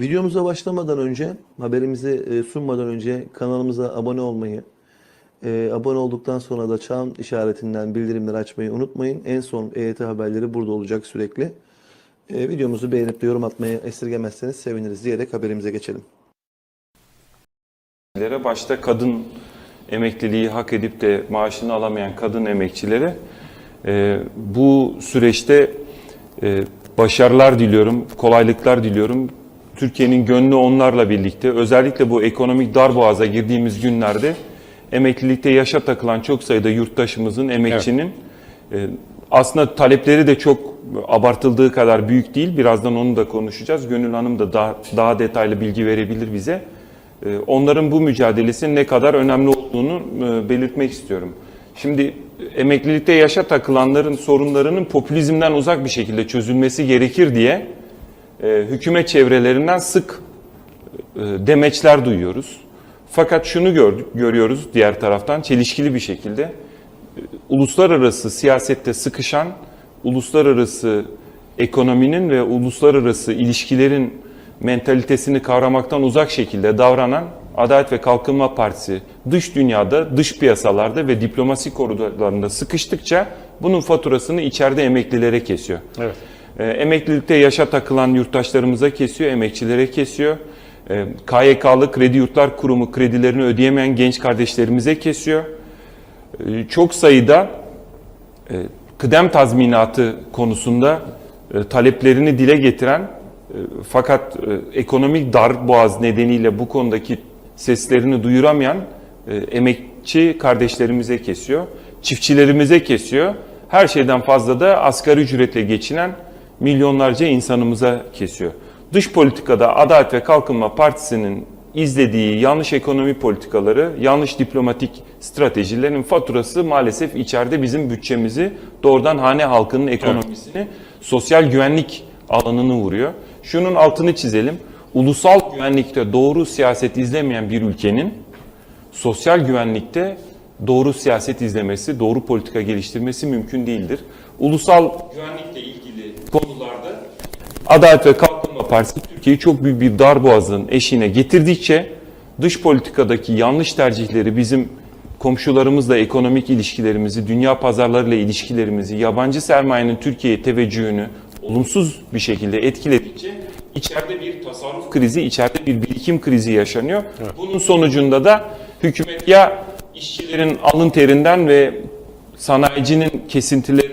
Videomuza başlamadan önce, haberimizi e, sunmadan önce kanalımıza abone olmayı, e, abone olduktan sonra da çan işaretinden bildirimleri açmayı unutmayın. En son EYT haberleri burada olacak sürekli. E, videomuzu beğenip de yorum atmayı esirgemezseniz seviniriz diyerek haberimize geçelim. başta kadın emekliliği hak edip de maaşını alamayan kadın emekçilere bu süreçte başarılar diliyorum, kolaylıklar diliyorum. Türkiye'nin gönlü onlarla birlikte özellikle bu ekonomik darboğaza girdiğimiz günlerde emeklilikte yaşa takılan çok sayıda yurttaşımızın, emekçinin e, aslında talepleri de çok abartıldığı kadar büyük değil. Birazdan onu da konuşacağız. Gönül Hanım da daha, daha detaylı bilgi verebilir bize. Ee, onların bu mücadelesinin ne kadar önemli olduğunu e, belirtmek istiyorum. Şimdi emeklilikte yaşa takılanların sorunlarının popülizmden uzak bir şekilde çözülmesi gerekir diye e, hükümet çevrelerinden sık e, demeçler duyuyoruz. Fakat şunu gördük, görüyoruz diğer taraftan çelişkili bir şekilde e, uluslararası siyasette sıkışan, uluslararası ekonominin ve uluslararası ilişkilerin mentalitesini kavramaktan uzak şekilde davranan Adalet ve Kalkınma Partisi dış dünyada, dış piyasalarda ve diplomasi koridorlarında sıkıştıkça bunun faturasını içeride emeklilere kesiyor. Evet. E, emeklilikte yaşa takılan yurttaşlarımıza kesiyor, emekçilere kesiyor. E, KYK'lı Kredi Yurtlar Kurumu kredilerini ödeyemeyen genç kardeşlerimize kesiyor. E, çok sayıda e, kıdem tazminatı konusunda e, taleplerini dile getiren e, fakat ekonomik dar boğaz nedeniyle bu konudaki seslerini duyuramayan emekçi kardeşlerimize kesiyor. Çiftçilerimize kesiyor. Her şeyden fazla da asgari ücretle geçinen milyonlarca insanımıza kesiyor. Dış politikada Adalet ve Kalkınma Partisi'nin izlediği yanlış ekonomi politikaları, yanlış diplomatik stratejilerin faturası maalesef içeride bizim bütçemizi doğrudan hane halkının ekonomisini, sosyal güvenlik alanını vuruyor. Şunun altını çizelim. Ulusal güvenlikte doğru siyaset izlemeyen bir ülkenin sosyal güvenlikte doğru siyaset izlemesi, doğru politika geliştirmesi mümkün değildir. Ulusal güvenlikle ilgili Adalet ve Kalkınma Partisi Türkiye'yi çok büyük bir darboğazın eşiğine getirdikçe dış politikadaki yanlış tercihleri bizim komşularımızla ekonomik ilişkilerimizi, dünya pazarlarıyla ilişkilerimizi, yabancı sermayenin Türkiye'ye teveccühünü olumsuz bir şekilde etkiledikçe içeride bir tasarruf krizi, içeride bir birikim krizi yaşanıyor. Bunun sonucunda da hükümet ya işçilerin alın terinden ve sanayicinin kesintilerinden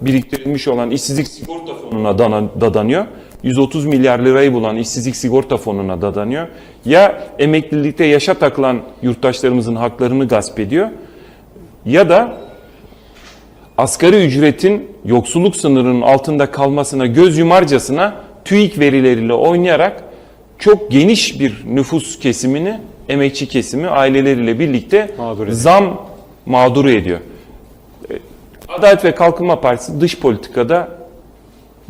biriktirilmiş olan işsizlik sigorta fonuna dadanıyor. 130 milyar lirayı bulan işsizlik sigorta fonuna dadanıyor. Ya emeklilikte yaşa takılan yurttaşlarımızın haklarını gasp ediyor ya da asgari ücretin yoksulluk sınırının altında kalmasına göz yumarcasına TÜİK verileriyle oynayarak çok geniş bir nüfus kesimini, emekçi kesimi aileleriyle birlikte Mağdur zam mağduru ediyor. Adalet ve Kalkınma Partisi dış politikada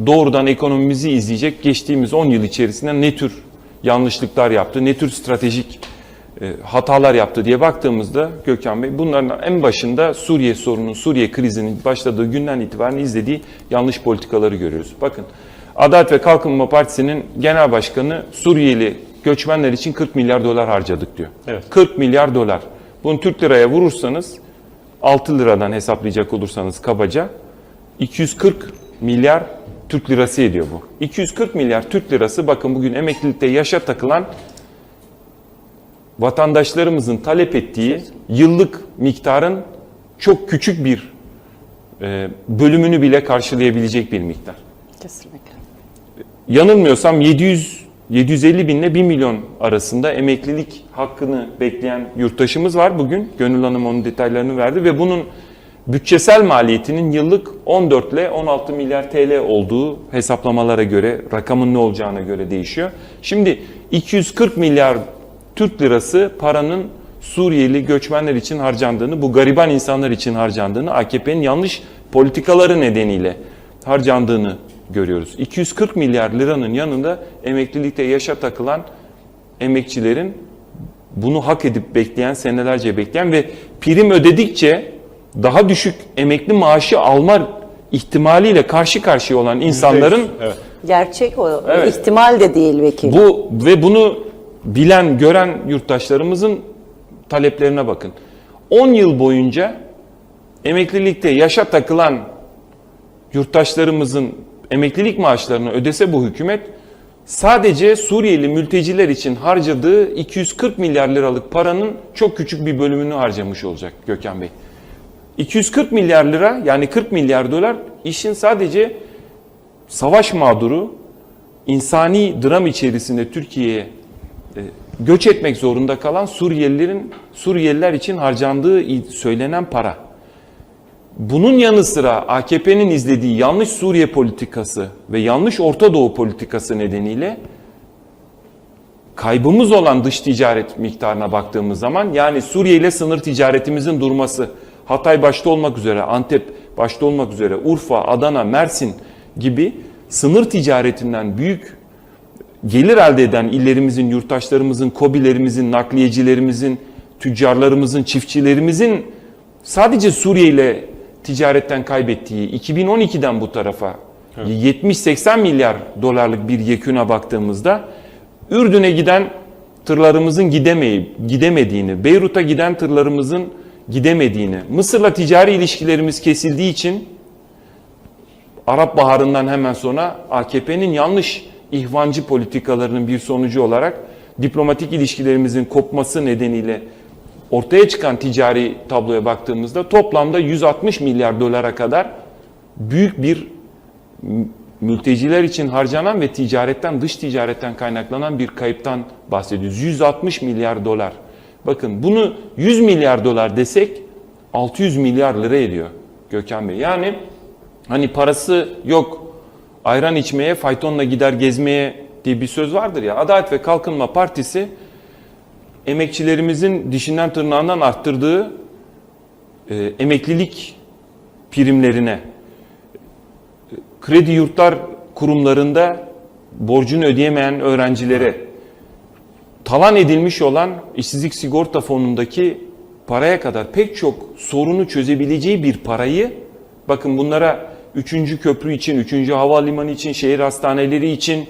doğrudan ekonomimizi izleyecek geçtiğimiz 10 yıl içerisinde ne tür yanlışlıklar yaptı, ne tür stratejik e, hatalar yaptı diye baktığımızda Gökhan Bey bunların en başında Suriye sorunun, Suriye krizinin başladığı günden itibaren izlediği yanlış politikaları görüyoruz. Bakın Adalet ve Kalkınma Partisi'nin genel başkanı Suriyeli göçmenler için 40 milyar dolar harcadık diyor. Evet. 40 milyar dolar. Bunu Türk liraya vurursanız 6 liradan hesaplayacak olursanız kabaca 240 milyar Türk lirası ediyor bu. 240 milyar Türk lirası bakın bugün emeklilikte yaşa takılan vatandaşlarımızın talep ettiği yıllık miktarın çok küçük bir e, bölümünü bile karşılayabilecek bir miktar. Kesinlikle. Yanılmıyorsam 700 750 bin ile 1 milyon arasında emeklilik hakkını bekleyen yurttaşımız var bugün. Gönül Hanım onun detaylarını verdi ve bunun bütçesel maliyetinin yıllık 14 ile 16 milyar TL olduğu hesaplamalara göre, rakamın ne olacağına göre değişiyor. Şimdi 240 milyar Türk lirası paranın Suriyeli göçmenler için harcandığını, bu gariban insanlar için harcandığını, AKP'nin yanlış politikaları nedeniyle harcandığını görüyoruz. 240 milyar liranın yanında emeklilikte yaşa takılan emekçilerin bunu hak edip bekleyen, senelerce bekleyen ve prim ödedikçe daha düşük emekli maaşı alma ihtimaliyle karşı karşıya olan insanların Evet. Gerçek o. Evet. ihtimal de değil vekil. Bu ve bunu bilen, gören yurttaşlarımızın taleplerine bakın. 10 yıl boyunca emeklilikte yaşa takılan yurttaşlarımızın emeklilik maaşlarını ödese bu hükümet sadece Suriyeli mülteciler için harcadığı 240 milyar liralık paranın çok küçük bir bölümünü harcamış olacak Gökhan Bey. 240 milyar lira yani 40 milyar dolar işin sadece savaş mağduru insani dram içerisinde Türkiye'ye e, göç etmek zorunda kalan Suriyelilerin Suriyeliler için harcandığı söylenen para. Bunun yanı sıra AKP'nin izlediği yanlış Suriye politikası ve yanlış Orta Doğu politikası nedeniyle kaybımız olan dış ticaret miktarına baktığımız zaman yani Suriye ile sınır ticaretimizin durması, Hatay başta olmak üzere, Antep başta olmak üzere, Urfa, Adana, Mersin gibi sınır ticaretinden büyük gelir elde eden illerimizin, yurttaşlarımızın, kobilerimizin, nakliyecilerimizin, tüccarlarımızın, çiftçilerimizin sadece Suriye ile ticaretten kaybettiği 2012'den bu tarafa 70-80 milyar dolarlık bir yeküne baktığımızda Ürdün'e giden tırlarımızın gidemeyip gidemediğini, Beyrut'a giden tırlarımızın gidemediğini, Mısır'la ticari ilişkilerimiz kesildiği için Arap Baharı'ndan hemen sonra AKP'nin yanlış ihvancı politikalarının bir sonucu olarak diplomatik ilişkilerimizin kopması nedeniyle ortaya çıkan ticari tabloya baktığımızda toplamda 160 milyar dolara kadar büyük bir mülteciler için harcanan ve ticaretten, dış ticaretten kaynaklanan bir kayıptan bahsediyoruz. 160 milyar dolar. Bakın bunu 100 milyar dolar desek 600 milyar lira ediyor Gökhan Bey. Yani hani parası yok ayran içmeye, faytonla gider gezmeye diye bir söz vardır ya. Adalet ve Kalkınma Partisi emekçilerimizin dişinden tırnağından arttırdığı e, emeklilik primlerine, e, kredi yurtlar kurumlarında borcunu ödeyemeyen öğrencilere, talan edilmiş olan işsizlik sigorta fonundaki paraya kadar pek çok sorunu çözebileceği bir parayı, bakın bunlara 3. köprü için, 3. havalimanı için, şehir hastaneleri için,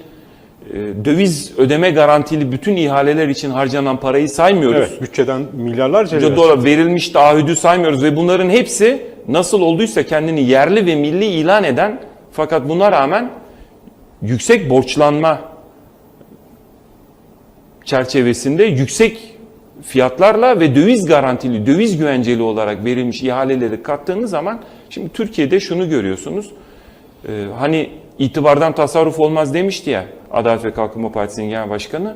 döviz ödeme garantili bütün ihaleler için harcanan parayı saymıyoruz. Evet, bütçeden milyarlarca Dolar dolar verilmiş taahhüdü saymıyoruz ve bunların hepsi nasıl olduysa kendini yerli ve milli ilan eden fakat buna rağmen yüksek borçlanma çerçevesinde yüksek fiyatlarla ve döviz garantili, döviz güvenceli olarak verilmiş ihaleleri kattığınız zaman şimdi Türkiye'de şunu görüyorsunuz. Ee, hani itibardan tasarruf olmaz demişti ya Adalet ve Kalkınma Partisi'nin genel başkanı.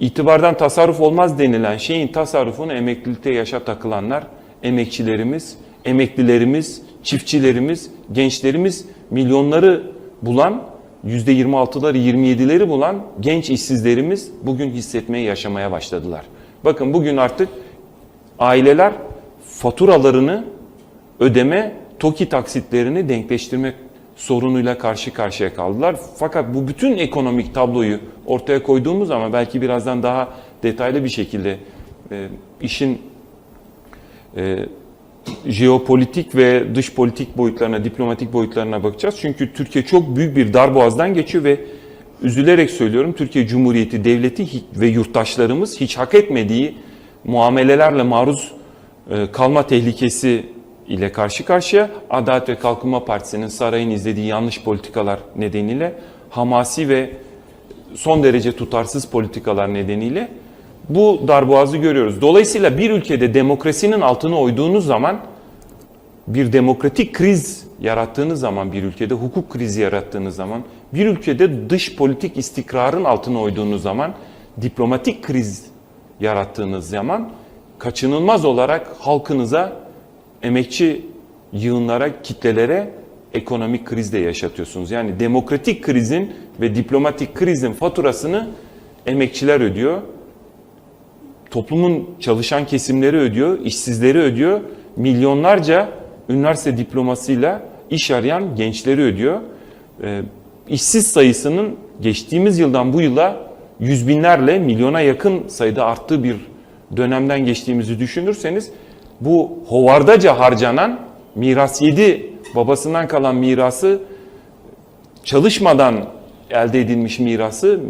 İtibardan tasarruf olmaz denilen şeyin tasarrufunu emeklilikte yaşa takılanlar, emekçilerimiz, emeklilerimiz, çiftçilerimiz, gençlerimiz milyonları bulan, %26'ları 27'leri bulan genç işsizlerimiz bugün hissetmeye, yaşamaya başladılar. Bakın bugün artık aileler faturalarını ödeme, TOKİ taksitlerini denkleştirmek sorunuyla karşı karşıya kaldılar. Fakat bu bütün ekonomik tabloyu ortaya koyduğumuz zaman belki birazdan daha detaylı bir şekilde e, işin e, jeopolitik ve dış politik boyutlarına, diplomatik boyutlarına bakacağız. Çünkü Türkiye çok büyük bir darboğazdan geçiyor ve üzülerek söylüyorum Türkiye Cumhuriyeti Devleti ve yurttaşlarımız hiç hak etmediği muamelelerle maruz e, kalma tehlikesi ile karşı karşıya Adalet ve Kalkınma Partisi'nin sarayın izlediği yanlış politikalar nedeniyle hamasi ve son derece tutarsız politikalar nedeniyle bu darboğazı görüyoruz. Dolayısıyla bir ülkede demokrasinin altına oyduğunuz zaman bir demokratik kriz yarattığınız zaman bir ülkede hukuk krizi yarattığınız zaman bir ülkede dış politik istikrarın altına oyduğunuz zaman diplomatik kriz yarattığınız zaman kaçınılmaz olarak halkınıza emekçi yığınlara, kitlelere ekonomik kriz de yaşatıyorsunuz. Yani demokratik krizin ve diplomatik krizin faturasını emekçiler ödüyor. Toplumun çalışan kesimleri ödüyor, işsizleri ödüyor. Milyonlarca üniversite diplomasıyla iş arayan gençleri ödüyor. Ee, işsiz sayısının geçtiğimiz yıldan bu yıla yüz binlerle milyona yakın sayıda arttığı bir dönemden geçtiğimizi düşünürseniz bu hovardaca harcanan miras yedi babasından kalan mirası çalışmadan elde edilmiş mirası